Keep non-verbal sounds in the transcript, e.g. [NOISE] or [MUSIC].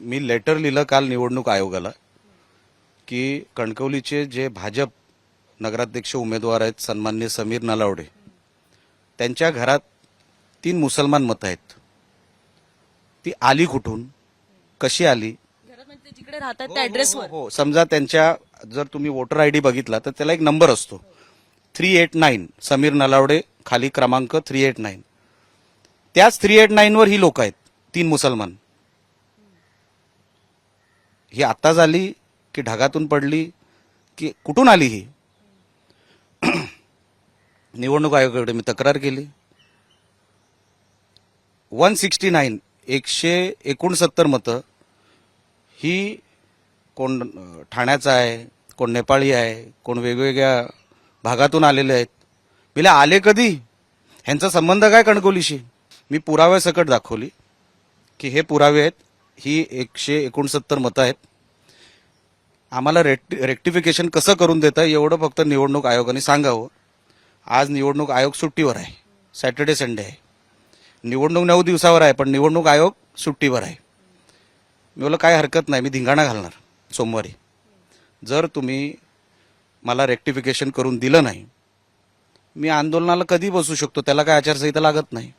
Me later लिहिलं काल निवडणूक आयोगाला की कणकवलीचे जे भाजप नगराध्यक्ष उमेदवार आहेत सन्मान्य समीर नलावडे त्यांच्या घरात तीन मुसलमान मतं आहेत. ती आली कुठून? कशी आली? घरात म्हणजे जिकडे राहतात त्या ऍड्रेसवर हो समजा त्यांच्या जर तुम्ही वोटर आय डी बघितला तर त्याला एक नंबर असतो. Three eight nine Sameer Nalawade खाली क्रमांक थ्री एट नाईन त्याच थ्री एट नाईन वर ही लोक आहेत तीन मुसलमान. ही आत्ता झाली की ढगातून पडली की कुठून आली ही? [CLEARS THROAT] निवडणूक आयोगाकडे मी तक्रार केली. वन सिक्स्टी नाईन एकशे एकोणसत्तर मतं ही कोण ठाण्याचा आहे कोण नेपाळी आहे कोण वेगवेगळ्या भागातून आलेले आहेत. बिला आले कधी? ह्यांचा संबंध काय कणकोलीशी मी पुराव्यासकट दाखवली की हे पुरावे आहेत. ही एकशे एकोणसत्तर मतं आहेत. आम्हाला रेक्ट रेक्टिफिकेशन कसं करून देतं एवढं फक्त निवडणूक आयोगाने सांगावं. आज निवडणूक आयोग सुट्टीवर आहे. सॅटर्डे संडे आहे. निवडणूक नऊ दिवसावर आहे पण निवडणूक आयोग सुट्टीवर आहे. मी बोला काय हरकत नाही मी धिंगाणा घालणार सोमवारी. जर तुम्ही मला रेक्टिफिकेशन करून दिलं नाही मी आंदोलनाला कधी बसू शकतो? त्याला काय आचारसंहिता लागत नाही?